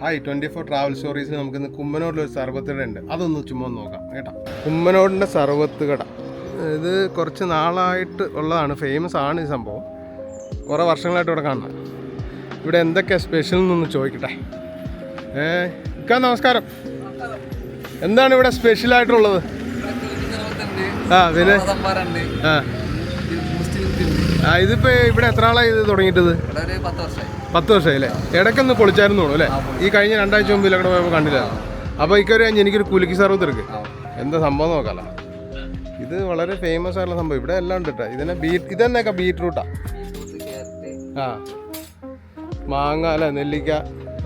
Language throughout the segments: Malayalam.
ഹായ് ട്വന്റി ഫോർ ട്രാവൽ സ്റ്റോറീസിൽ നമുക്കിന്ന് കുമ്മനോടിലൊരു സർവത്ത് ഉണ്ട്. അതൊന്ന് ചുമ്മാ നോക്കാം കേട്ടോ? കുമ്മനോടിന്റെ സർവത്ത് കട. ഇത് കുറച്ച് നാളായിട്ട് ഉള്ളതാണ് ഫേമസ് ആണ് ഈ സംഭവം. കുറേ വർഷങ്ങളായിട്ട് ഇവിടെ കാണുന്നത് ഇവിടെ എന്തൊക്കെയാണ് സ്പെഷ്യൽ എന്നൊന്ന് ചോദിക്കട്ടെ? ഏ ഇക്കാ നമസ്കാരം. എന്താണ് ഇവിടെ സ്പെഷ്യൽ ആയിട്ടുള്ളത്? ആ പിന്നെ ആ. ഇതിപ്പോൾ ഇവിടെ എത്ര ആളായി ഇത് തുടങ്ങിയിട്ടത്? പത്ത് വർഷമായി പത്ത് വർഷമായില്ലേ ഇടയ്ക്കൊന്ന് പൊളിച്ചായിരുന്നു അല്ലേ? ഈ കഴിഞ്ഞ രണ്ടാഴ്ച മുമ്പിൽ അവിടെ പോയപ്പോൾ കണ്ടില്ല. അപ്പോൾ ഇക്കൊരു എനിക്കൊരു കുലുക്കി സർവത്ത് എടുക്ക് എന്താ സംഭവം നോക്കാല. ഇത് വളരെ ഫേമസ് ആയിട്ടുള്ള സംഭവം. ഇവിടെ എല്ലാം ഉണ്ട് കേട്ടോ ഇതിനെ ബീറ്റ് ഇതെന്നൊക്കെ ബീറ്റ്റൂട്ടാ ആ. മാങ്ങ അല്ലേ നെല്ലിക്ക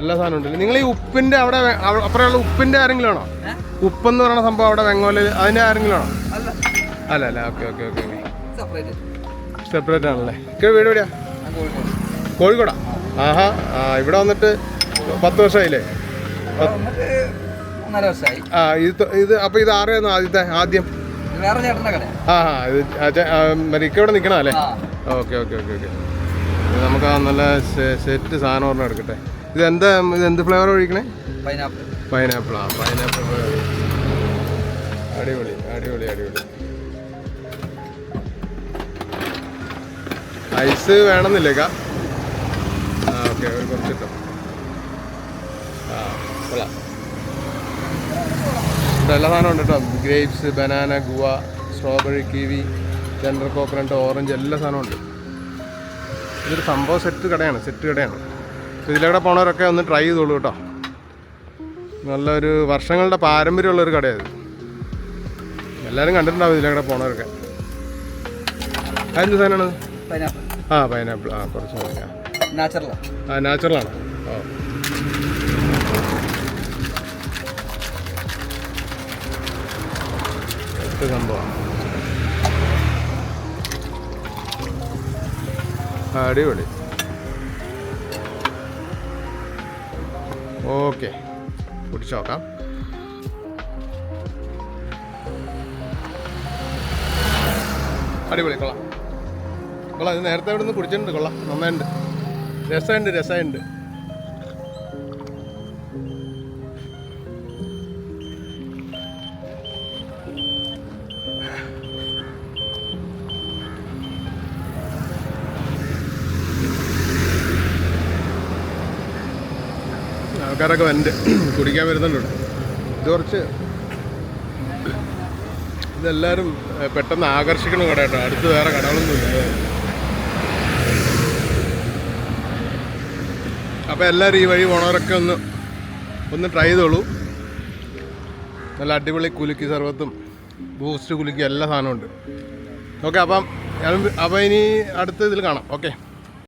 എല്ലാ സാധനവും ഉണ്ട് നിങ്ങൾ ഈ ഉപ്പിന്റെ അവിടെ അപ്പുറമുള്ള ഉപ്പിന്റെ ആരെങ്കിലും ആണോ ഉപ്പെന്ന് പറയുന്ന സംഭവം അവിടെ വെങ്ങോൽ അതിന്റെ ആരെങ്കിലും ആണോ അല്ല അല്ല ഓക്കെ ഓക്കെ ഓക്കെ സെപ്പറേറ്റ് ആണല്ലേ. വീട് എവിടെയാ? കോഴിക്കോടാ? ആഹാ ആ ഇവിടെ വന്നിട്ട് പത്ത് വർഷമായില്ലേ? ആ ഇത് ഇത് അപ്പൊ ഇത് ആരെയായിരുന്നു ആദ്യത്തെ ആദ്യം? ആ ഇത് ഇവിടെ നിൽക്കണം അല്ലേ? Okay okay okay okay. നമുക്ക് ആ നല്ല സെറ്റ് സാധനം ഒരെണ്ണം എടുക്കട്ടെ. ഇത് എന്താ ഇത് എന്ത് ഫ്ലേവർ ഒഴിക്കണേ? പൈനാപ്പിൾ. പൈനാപ്പിൾ ആ പൈനാപ്പിൾ അടിപൊളി അടിപൊളി അടിപൊളി. ഐസ് വേണമെന്നില്ലേക്കാ ഓക്കെ ഒരു കുറച്ചിട്ടോ ആ കൊള്ളാം. ഇവിടെ എല്ലാ സാധനവും ഉണ്ട് കേട്ടോ grapes banana guava strawberry kiwi tender coconut orange എല്ലാ സാധനവും ഉണ്ട്. ഇതൊരു സംഭവം സെറ്റ് കടയാണ് സെറ്റ് കടയാണ്. ഇതിലൂടെ പോണവരൊക്കെ ഒന്ന് ട്രൈ ചെയ്തോളൂ കേട്ടോ നല്ലൊരു വർഷങ്ങളുടെ പാരമ്പര്യമുള്ള ഒരു കടയാണ് എല്ലാവരും കണ്ടിട്ടുണ്ടാവും ഇതിലൂടെ പോണവരൊക്കെ. അതെന്ത് സാധനമാണ്? ആ പൈനാപ്പിൾ ആ കുറച്ച് മതി. നാച്ചുറലാണ് ആ ഓ. അടിപൊളി. ഓക്കെ. കുടിച്ചു നോക്കാം. അടിപൊളി കൊള്ളാം. കൊള്ളാം ഇത് നേരത്തെ ഇവിടെ നിന്ന് കുടിച്ചിട്ടുണ്ട് കൊള്ളാം. നന്നായിട്ടുണ്ട്. രസമുണ്ട് രസമുണ്ട്. ആൾക്കാരൊക്കെ വണ്ട് കുടിക്കാൻ വരുന്നുണ്ട്. ഇത് കുറച്ച് ഇതെല്ലാവരും പെട്ടെന്ന് ആകർഷിക്കണം കട കേട്ടോ അടുത്ത് വേറെ കടകളൊന്നും അപ്പോൾ എല്ലാവരും ഈ വഴി പോണവരൊക്കെ ഒന്ന് ഒന്ന് ട്രൈ ചെയ്തോളൂ. നല്ല അടിപൊളി കുലുക്കി സർവത്തും ബൂസ്റ്റ് കുലുക്കി എല്ലാ സാധനവും ഉണ്ട്. ഓക്കെ അപ്പം അപ്പം ഇനി അടുത്ത ഇതിൽ കാണാം. ഓക്കെ